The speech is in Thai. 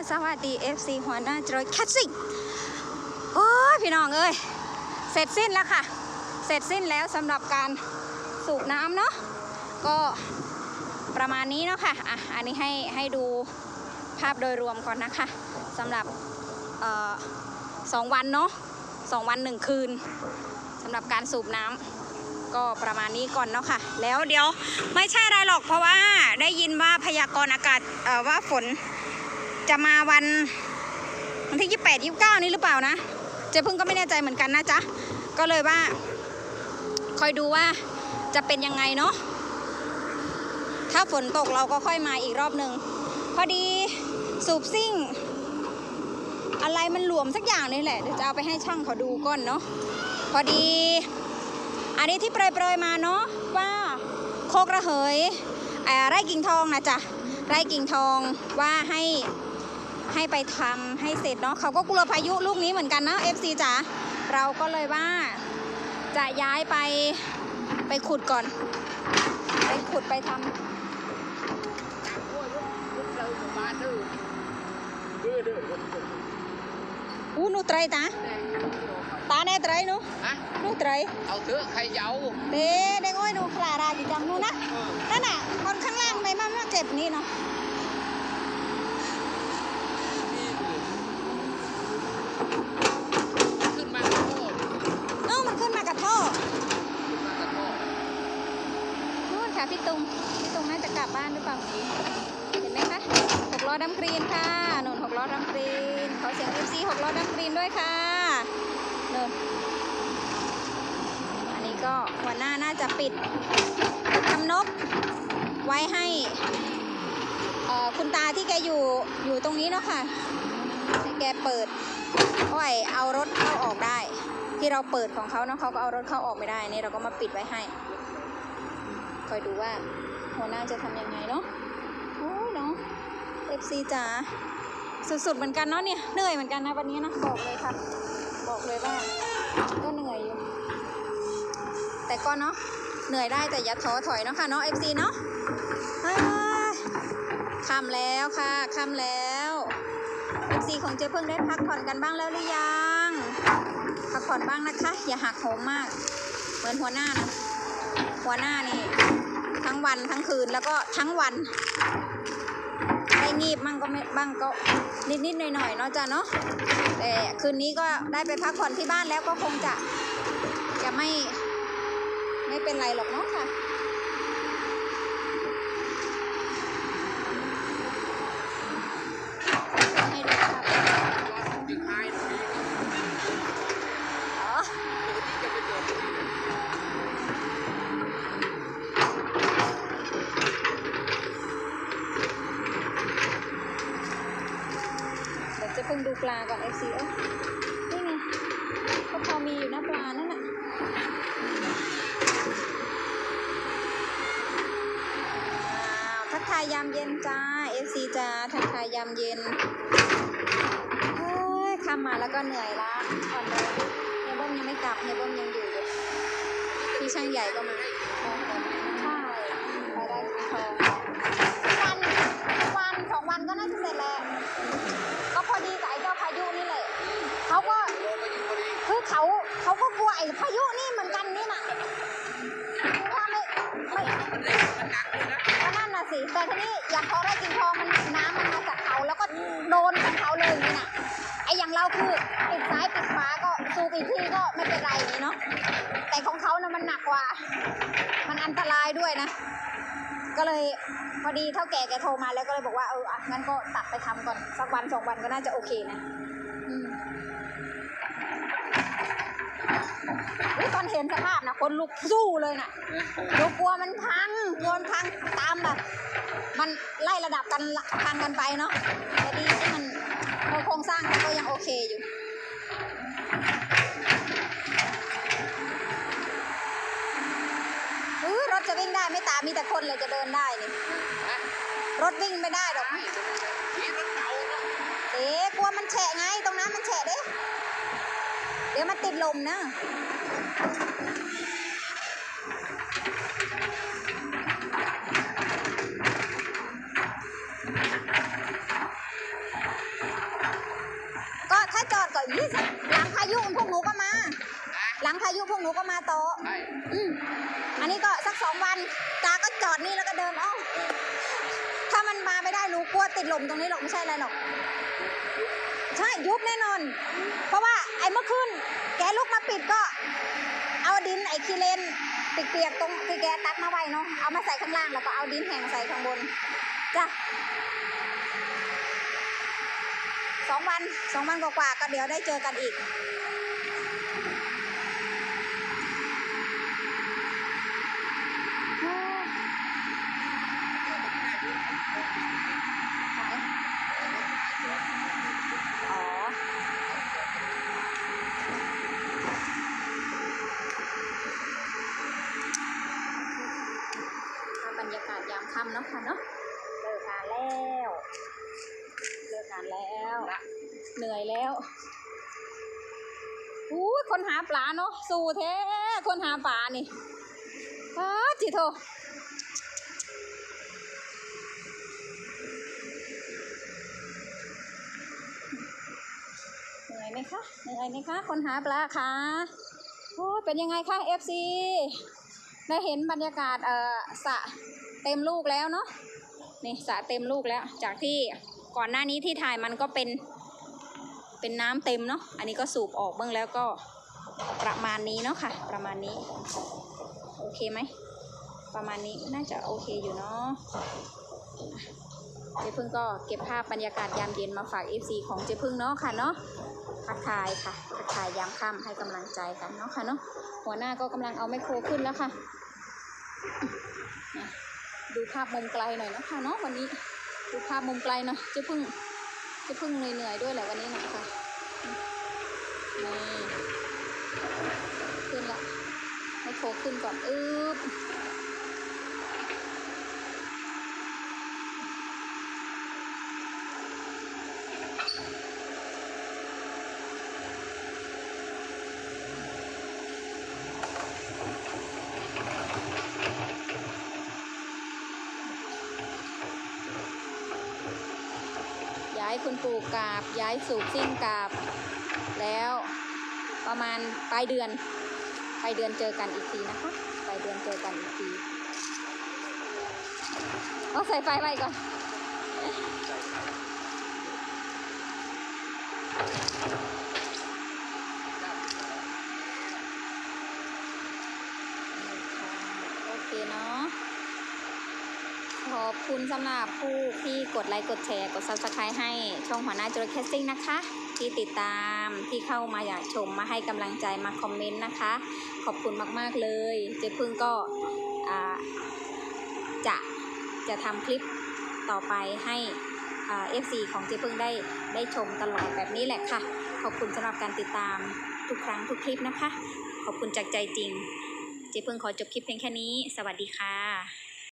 สวัสดี FC หัวหน้าจอยแคทซิ่งโอ้พี่น้องเอ้ย เสร็จสิ้นแล้วค่ะ เสร็จสิ้นแล้วสำหรับการสูบน้ำเนาะ ก็ประมาณนี้เนาะค่ะ อะ อันนี้ให้ให้ดูภาพโดยรวมก่อนนะคะสำหรับออสองวันเนาะสองวันหนึ่งคืนสำหรับการสูบน้ำก็ประมาณนี้ก่อนเนาะค่ะ แล้วเดี๋ยวไม่ใช่อะไรหรอกเพราะว่าได้ยินว่าพยากรณ์อากาศว่าฝน จะมาวันวันที่28 29นี้หรือเปล่านะ เจ๊พึ่งก็ไม่แน่ใจเหมือนกันนะจ๊ะ ก็เลยว่า คอยดูว่าจะเป็นยังไงเนาะ ถ้าฝนตกเราก็ค่อยมาอีกรอบหนึ่ง พอดีสูบซิ่ง อะไรมันหลวมสักอย่างนี่แหละ เดี๋ยวจะเอาไปให้ช่างเขาดูก่อนเนาะ พอดี อันนี้ที่เปรยๆมาเนาะว่าโคกระเหยไร่กิ่งทองนะจ๊ะ ไร่กิ่งทองว่าให้ ให้ไปทำให้เสร็จเนาะเขาก็กลัวพายุลูกนี้เหมือนกันนะ FC จ๋าเราก็เลยว่าจะย้ายไปไปขุดก่อน ไปขุดไปทำอู้หนูไตรตาตาแน่ไตรหนูฮะหนูไตรเอาเถอะใครเยาเด้เด้งอ้อยหนูคลาราจิจังหนูนะนั่นน่ะคนข้างล่างไม่มามาเจ็บนี่เนาะ ขึ้นมาข้างโลด เอ้ามันขึ้นมากับท่อ ขึ้นมาข้างโลด นู่นค่ะพี่ ตุงพี่ตุงน่าจะกลับบ้านหรือเปล่าเห็นไหมคะหกล้อดำกรีนค่ะนู่นหกล้อดำกรีนขอเสียง FC หกล้อดำกรีนด้วยค่ะนู่นอันนี้ก็หัวหน้าน่าจะปิดทำนบไว้ให้คุณตาที่แกอยู่อยู่ตรงนี้เนาะค่ะแกเปิดอ้อยเอารถเข้าออกได้ ที่เราเปิดของเขาเนาะเขาก็เอารถเข้าออกไม่ได้นี่เราก็มาปิดไว้ให้ คอยดูว่าหัวหน้าจะทำยังไงเนาะโอ้ยเนาะ FC จ๋าสุดๆเหมือนกันเนาะเนี่ยเหนื่อยเหมือนกันนะวันนี้นะบอกเลยค่ะ บอกเลยว่าก็เหนื่อยอยู่แต่ก็เนาะเหนื่อยได้แต่อย่าท้อถอยเนาะค่ะเนาะ FC เนาะค่ำแล้วค่ะค่ำแล้ว FC ของเจ๊เพิ่งได้พักผ่อนกันบ้างแล้วหรือยังพักผ่อนบ้างนะคะ อย่าหักโหมมาก เหมือนหัวหน้านะ หัวหน้านี่ทั้งวันทั้งคืนแล้วก็ทั้งวันได้งีบมั่งก็ไม่บ้างก็นิดนิดๆหน่อยหน่อยๆเนาะจ้ะเนาะแต่คืนนี้ก็ได้ไปพักผ่อนที่บ้านแล้วก็คงจะจะไม่ไม่เป็นไรหรอกเนาะค่ะ พิ่งดูปลาก่อน FC เอ้ยนี่ไงก็พอมีอยู่นะปลานั่นน่ะอ้าวทักทายยามเย็นจ้า FC จ้าทักทายยามเย็นเฮ้ยข้ามมาแล้วก็เหนื่อยละผ่อนเลยเฮียเบิ้มยังไม่กลับเฮียเบิ้มยังอยู่เลยพี่ช่างใหญ่ก็มาใช่ไป ไอ้พายุนี่เหมือนกันนี่น่ะถ้าไม่ไม่มันหนักเลยนะมันนั่นน่ะสิแต่ทีนี้อย่างเขาได้กินทองมันน้ำมันมาจากเขาแล้วก็โดนของเขาเลยนี่น่ะไอ้อย่างเราคือปิดซ้ายปิดขวาก็สูบอีกทีก็ไม่เป็นไรนี่เนาะแต่ของเขานะมันหนักกว่า มันอันตรายด้วยนะ ก็เลยพอดีเท่าแก่แกโทรมาแล้วก็เลยบอกว่าเอออะงั้นก็ตัดไปทำก่อนสักวันสองวันก็น่าจะโอเคนะอืมอุ๊ย ตอนเห็นสภาพนะคนลุกสู้เลยน่ะหนูกลัวมันพังกลัวมันพังตามแบบมันไล่ระดับกันละพังกันไปเนาะแต่ดีที่มันเออโครงสร้างมันก็ยังโอเคอยู่เออรถจะวิ่งได้ไม่ตามมีแต่คนเลยจะเดินได้นี่ฮะรถวิ่งไม่ได้หรอกใช่ขี่รถเก่าเนาะเอ๊ะกลัวมันแฉะไง ตรงนั้นมันแฉะเด้เดี๋ยวมันติดลมนะยี่สิบหลังพายุพวกหนูก็มา หลังพายุพวกหนูก็มาต่อใช่อืมอันนี้ก็สักสองวันตาก็จอดนี่แล้วก็เดินอ้อมถ้ามันมาไม่ได้หนูกลัวติดลมตรงนี้หรอกไม่ใช่อะไรหรอก ใช่ยุบแน่นอน เพราะว่าไอ้เมื่อคืนแกลุกมาปิดก็ เอาดินไอ้คีเลนเปียกๆตรงที่แกตักมาไว้เนาะเอามาใส่ข้างล่างแล้วก็เอาดินแห้งใส่ข้างบนจ้ะสองวันสองวันกว่าๆก็เดี๋ยวได้เจอกันอีก ยคนหาปลาเนาะสู่แท้คนหาปลานี่อ้าจิโทเหนื่อยไหมคะเหนื่อยไหมคะ คนหาปลาคะโอ้เป็นยังไงคะ FC ได้เห็นบรรยากาศเอ่อสะเต็มลูกแล้วเนาะนี่สะเต็มลูกแล้ว จากที่ก่อนหน้านี้ที่ถ่ายมันก็เป็น เป็นน้ำเต็มเนาะอันนี้ก็สูบออกเบ้างแล้วก็ประมาณนี้เนาะค่ะ ประมาณนี้ โอเคไหม ประมาณนี้น่าจะโอเคอยู่เนาะเจ๊พึ่งก็เก็บภาพบรรยากาศยามเย็นมาฝาก FC ของเจ๊พึ่งเนาะค่ะเนาะทักทายค่ะทักทายยามค่ำให้กำลังใจกันเนาะค่ะเนาะหัวหน้าก็กำลังเอาไมโครขึ้นแล้วค่ะเนี่ยดูภาพมุมไกลหน่อยนะคะเนาะวันนี้ ดูภาพมุมไกลหน่อยเจ๊พึ่ง จะพึ่งเหนื่อยๆด้วยแหละวันนี้นะคะนี่ขึ้นละให้โครขึ้นก่อนอึ๊บ คุณปู่กราบย้ายสูบซิ่งกราบ แล้วประมาณปลายเดือนปลายเดือนเจอกันอีกทีนะคะปลายเดือนเจอกันอีกทีเอาใส่ไฟไว้ก่อนโอเคเนาะ ขอบคุณสำหรับผู้ที่กดไลค์กดแชร์กด subscribe ให้ช่องหัวหน้าจุลแคสติ้งนะคะ ที่ติดตามที่เข้ามาอยากชมมาให้กำลังใจมาคอมเมนต์นะคะ ขอบคุณมากๆเลย เจ๊พึ่งก็จะจะทำคลิปต่อไปให้เอฟซีของเจ๊พึ่งได้ได้ชมตลอดแบบนี้แหละค่ะ ขอบคุณสำหรับการติดตามทุกครั้งทุกคลิปนะคะ ขอบคุณจากใจจริง เจ๊พึ่งขอจบคลิปเพียงแค่นี้ สวัสดีค่ะ